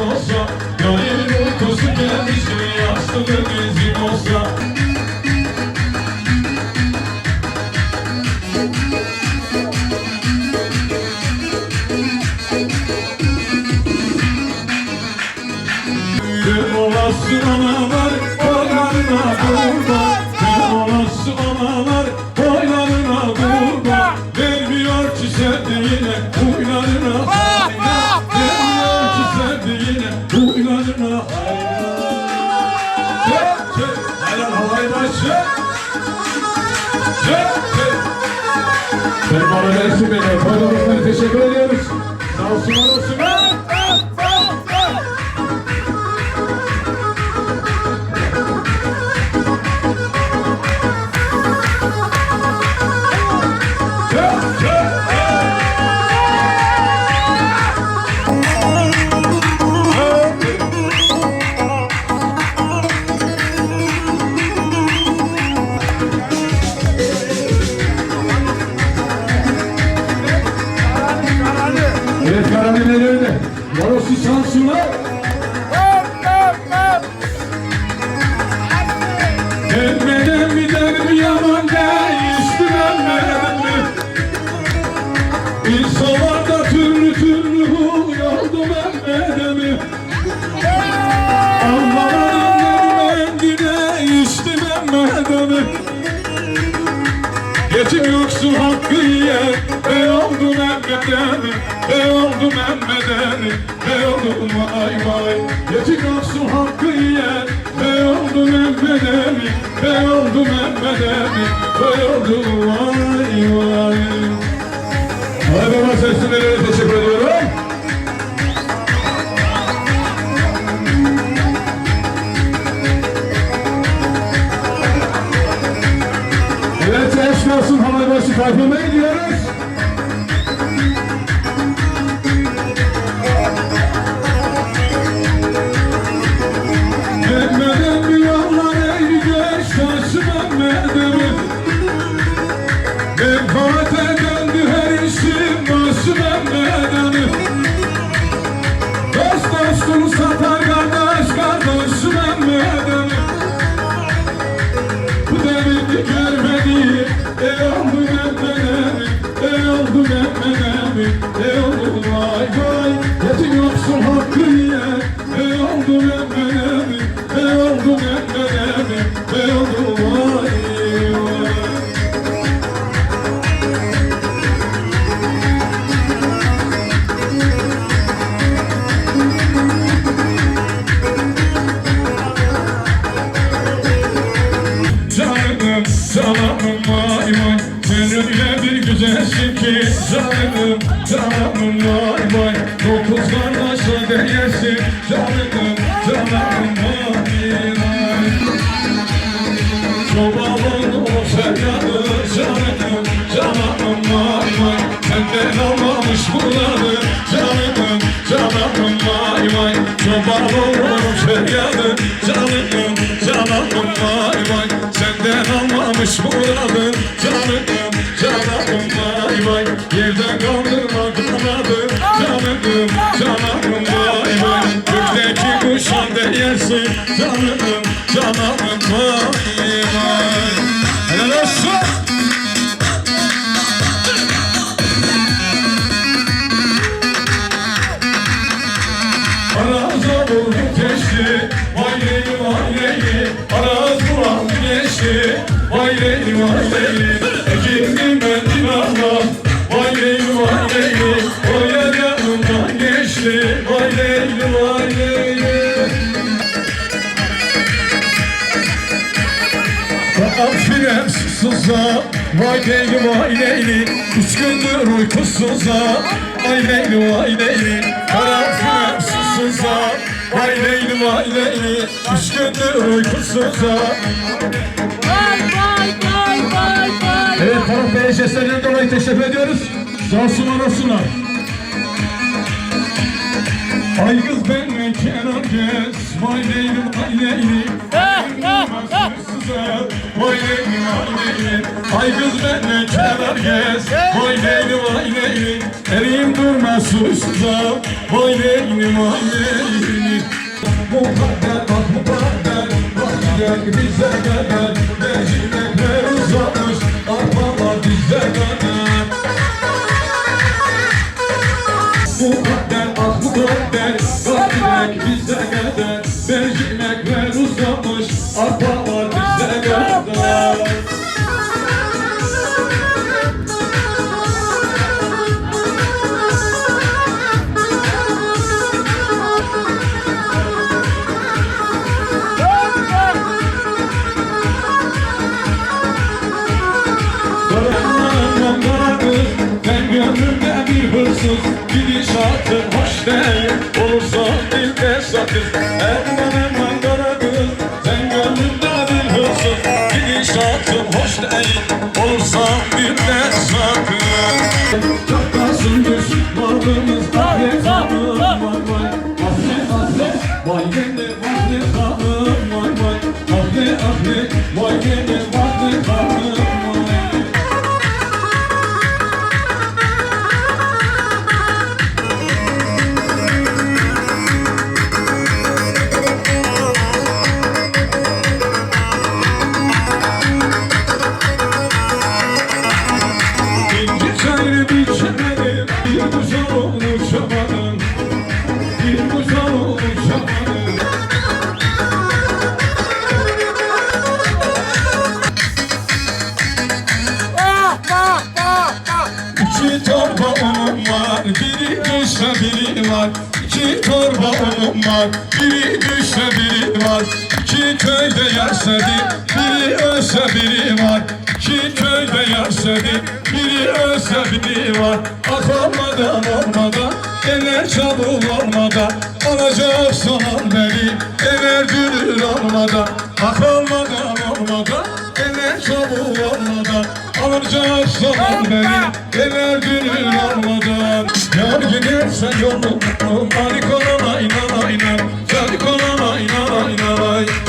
olsa Ben bana versin beni. Koyduğunuz teşekkür ediyoruz. Sağ olsun var yiyen Ey oldu Mehmet'en Ey oldu Mehmet'en Ey oldu vay vay. Yetim yoksul hakkı yiyen Ey oldu Mehmet'en Ey oldu Mehmet'en Ey oldu vay. Vay Hay baba seslilerine teşekkür ediyorum. Evet eşk olsun Halaybaşı Tayfun'a gidiyoruz. Mehmet'emi Ey oldu vay vay Yetim yoksul hakkı yiyen Ey oldu Mehmet'emi vay vay Dokuz kardeşe değersin Canım, canım vay vay Çobanın o feryadı Canım, canım vay vay Senden almamış bunları. Canım, canım vay vay. Çobanın o feryadı Canım, canım vay vay. Senden almamış muradı Canım, canım vay vay. Yerden kaldırma kanadı Canım, canım vay vay. Gökteki kuşan değersin canım vay vay Karanfilem sussuza Vay leyli vay leyli Üç gündür uykusuza Vay leyli vay leyli Karanfilem sussuza Vay leyli vay leyli Üç gündür uykusuza Vay vay vay vay vay. Evet Taraf Bey'e seslerinden dolayı teşekkür ediyoruz. Sağ olsunlar. Ay kız benle kenar gez Vay leylim vay leylim Vay leylim vay leylim Ay kız benle kenar gez Vay leylim vay leylim Eriyim durma sussuza Vay leylim vay leylim Mukadder bak mukadder Bak gel bize gel Mercimekler uzamış Arpalar bize kadar Mukadder ah mukadder Vaktimek bize kadar uzamış Olursa dilde sakız Çatlasın göz Varlığımız kahve kanım Vay vay Ahne ahne Vay gene vahne kanım Vay vay Ahne ahne Vay gene vahne kanım 90 beri Emer olmadan Hak olmadan olmadan Emer çabuk olmadan Alacağız zaman beri Emer dünür olmadan. Yar gidersen yolum Malik olana inan inan. Sadık olana inan inan.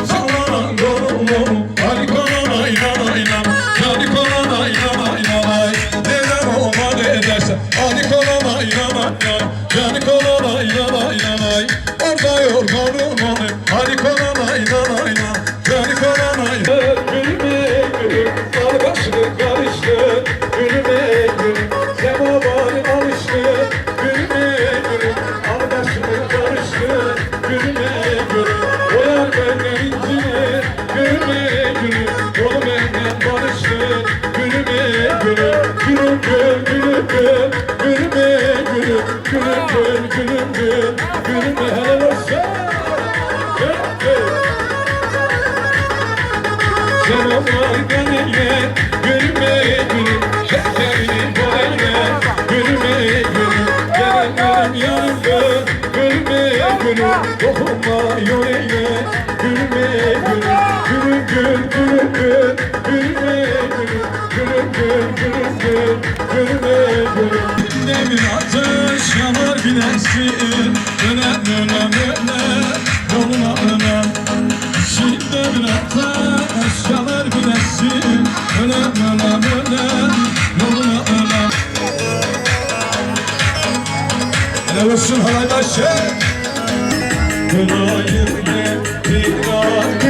Selamlar Olsun halay başı Kınayı getir gene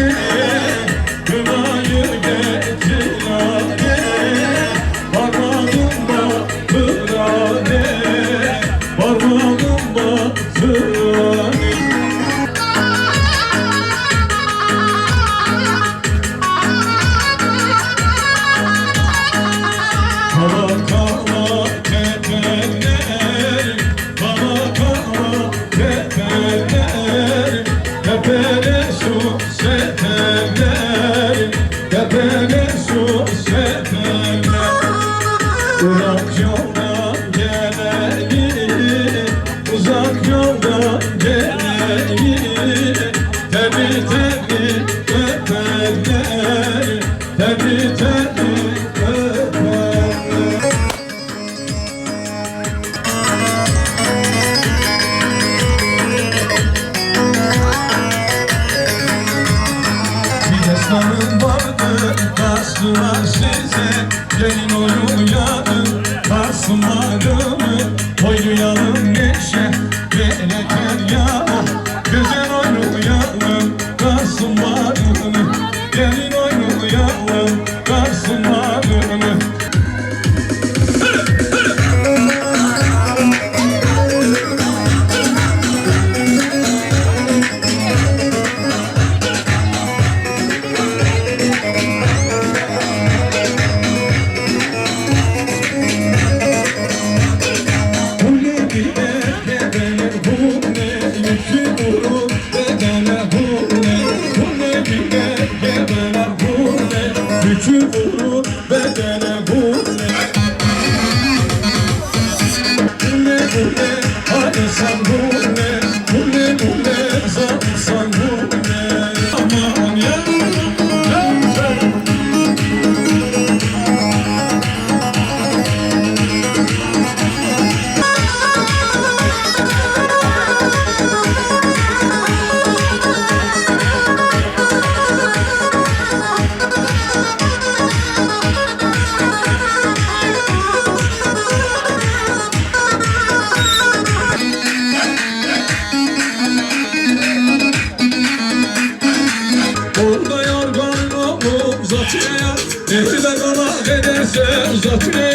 Nehirde konak ederse zatüne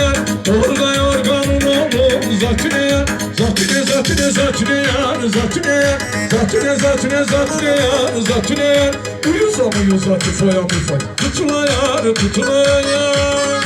Orada yorgan olup zatüne Zatüne zatüne zatüne yar zatüne Zatüne zatüne zatüne yar zatüne Uyusa mı zatü soya mı soy Tutula yar yar.